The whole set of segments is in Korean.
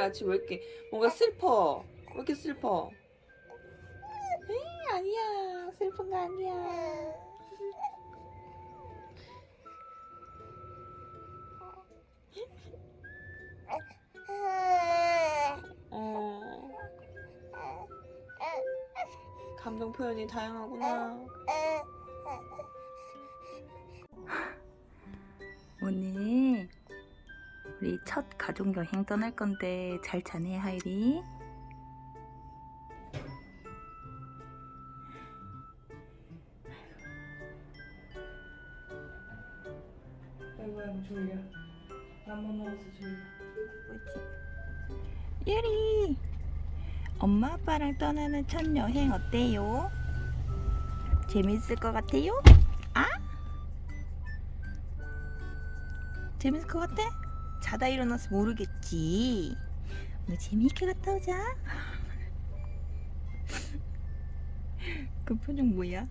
오늘 아침 왜 이렇게 뭔가 슬퍼? 왜 이렇게 슬퍼? 에이, 아니야. 슬픈 거 아니야. 어. 감정 표현이 다양하구나. 첫 가족 여행 떠날 건데 잘 자네 하이리? 아이고 아이고 졸려. 밥만 먹어서 졸려. 예리 엄마 아빠랑 떠나는 첫 여행 어때요? 재밌을 것 같아요? 아? 재밌을 것 같아? 자다 일어나서 모르겠지 오늘 재미있게 갔다 오자 그 표정 뭐야?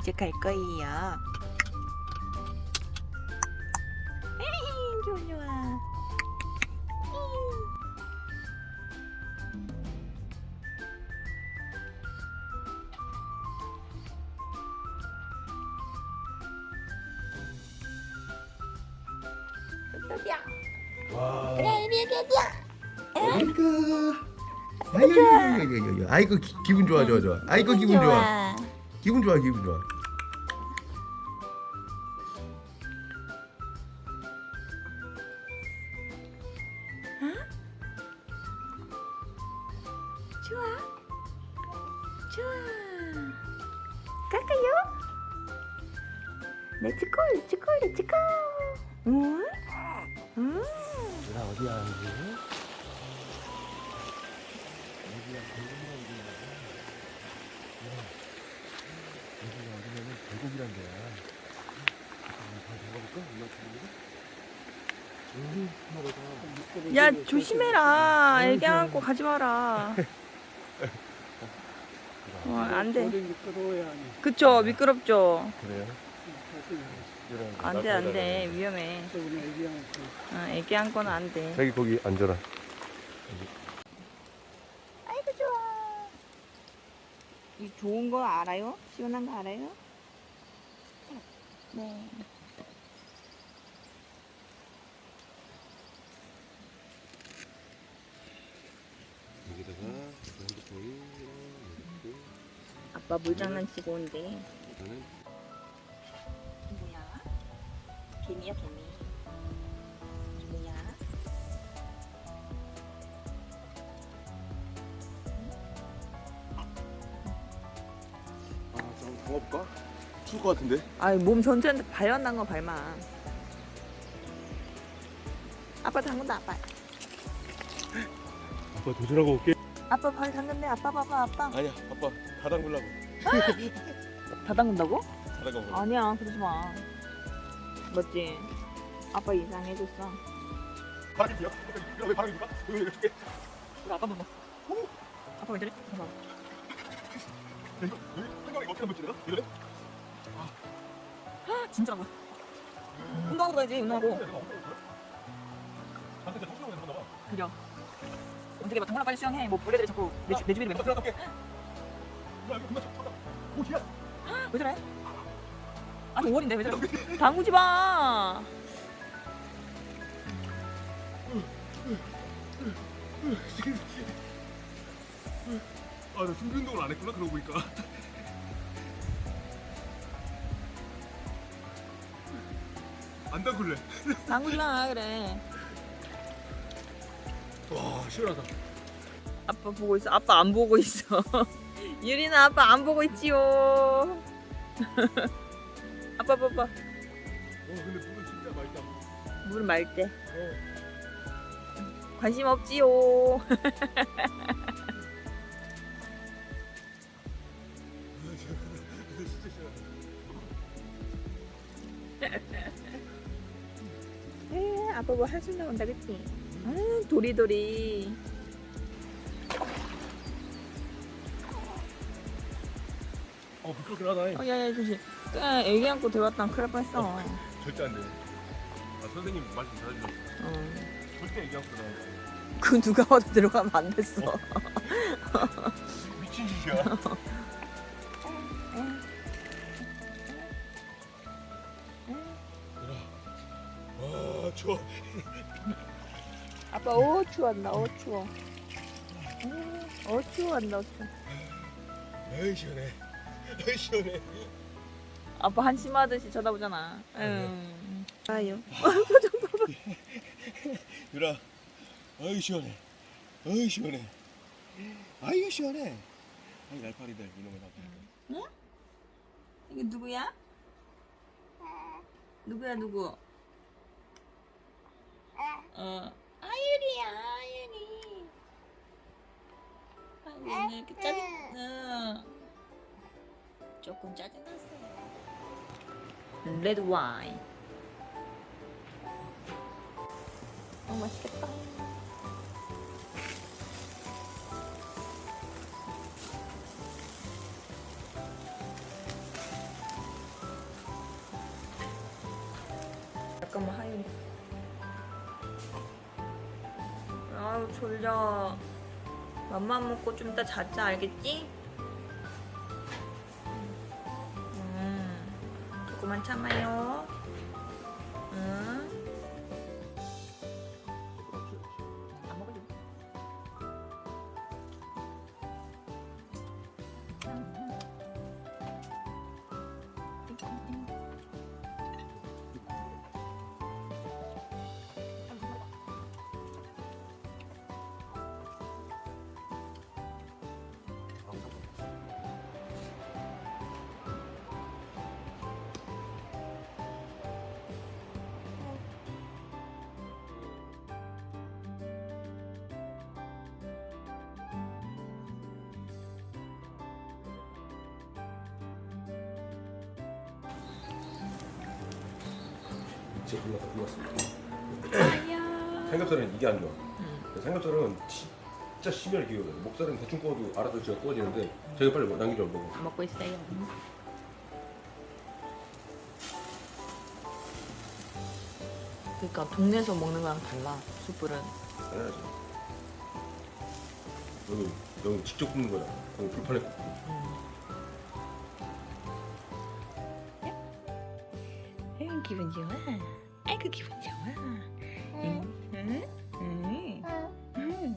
이제 갈 거예요. 에이, 좋아 좋아. 와. 그래, 이리 얘기하자. 아이고. 아이고, 아이고, 아이고, 아이고, 기, 기분 좋아, 좋아, 좋아. 아이고, 기분 좋아. 기분 좋아, 기분 좋아. 좋아. 좋아. 갈까요? 렛츠고, 렛츠고, 렛츠고. 응? 응? 나 어디야, 이제? 여기가 어디냐면 계곡이란 데야. 야 조심해라. 애기 안고 가지 마라. 어, 안 돼. 그쵸 미끄럽죠. 그래요? 안 돼 안 돼 위험해. 어, 애기 안고는 안 돼. 자기 거기 앉아라. 아이고, 좋아. 이 좋은 거 알아요? 시원한 거 알아요? 네. 여기다가 핸드폰이 이렇게 아빠 물장난치고 온대. 일단은 개미야 개미. 뭐야? 아, 좀 담아볼까? 추울 것 같은데? 아몸 전체한테 발연난 거 발만. 아빠 담근다 아빠. 아빠 도전하고 올게. 아빠 발 담근데 아빠 봐봐 아빠. 아니야, 아빠 다 담글라고. 다 담근다고? 다 담가고. 아니야 그러지 마. 맞지? 아빠 이상해졌어. 바람이 불어? 왜 바람이 불어? 우리 아빠 봐봐. 아빠 왜 저래? 봐봐. 이거 여기 한강에 어떻게 한번 지내나? 이래? 진짜라고. 운동하고 가야지 운동하고. 아, 근데 정신없는 사람 나와. 그려. 어떻게 막 정말 빨리 수영해. 뭐 벌레들이 자꾸 내, 주- 내왜나 들어갈게. 야, 이거 금방 쳤다. 오, 뒤야. 왜 저래? 아니 5월인데 왜 저래? 당구지 마. 아, 나 준비 운동을 안 했구나. 그러고 보니까. 안 담글래. 당구지 마 그래. 와, 시원하다. 아빠 보고 있어. 아빠 안 보고 있어. 유리나 아빠 안 보고 있지요. 아빠 봐봐. 어, 근데 물은 진짜 맑다. 물말 때. 관심 없지요. 에, 아빠 뭐 한숨 나온다 그치? 아, 도리도리. 어 부끄럽긴 하다 어, 야야 조심. 야, 애기 안고 들어왔다 큰일 날 뻔했어. 절대 안 돼 아, 선생님 말씀 잘해주셨어 어. 절대 얘기하고 그러 그 누가 봐도 들어가면 안 됐어. 미친 짓이야 아 좋아 아빠 어 추웠나 어 추워. 음, 어 추웠나 어 추워. 에이 시원해 에이 시원해 아빠 한심하듯이 쳐다보잖아. 응. 아유. 유라 아이 시원해 아이 시원해 아이 시원해 아이 날파리들 이놈의 날파리 이게 누구야? 누구야 누구? 어. 아유리야 아유리. 아이고 오늘 이렇게 짜증. 어. 조금 짜증났어. 레드 와인. 어 맛있겠다. 잠깐만 하윤이. 아우 졸려. 맘만 먹고 좀 이따 자자 알겠지? 조금만 참아요. 진짜 골랐어 아야. 삼겹살은 이게 안 좋아 응. 삼겹살은 진짜 심혈 기울여 목살은 대충 구워도 알아서 제가 구워지는데 제가 빨리 남기죠 먹어 먹고 있어요. 그러니까 동네에서 먹는 거랑 달라. 숯불은. 당연하지 여기 여기 직접 굽는 거야 여기 불판에 굽고 응, 기분 좋아. 아이고 기분 좋아. 응, 응, 응, 응.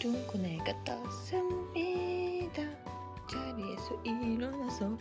둥근애가 떴습니다. 자리에서 일어나서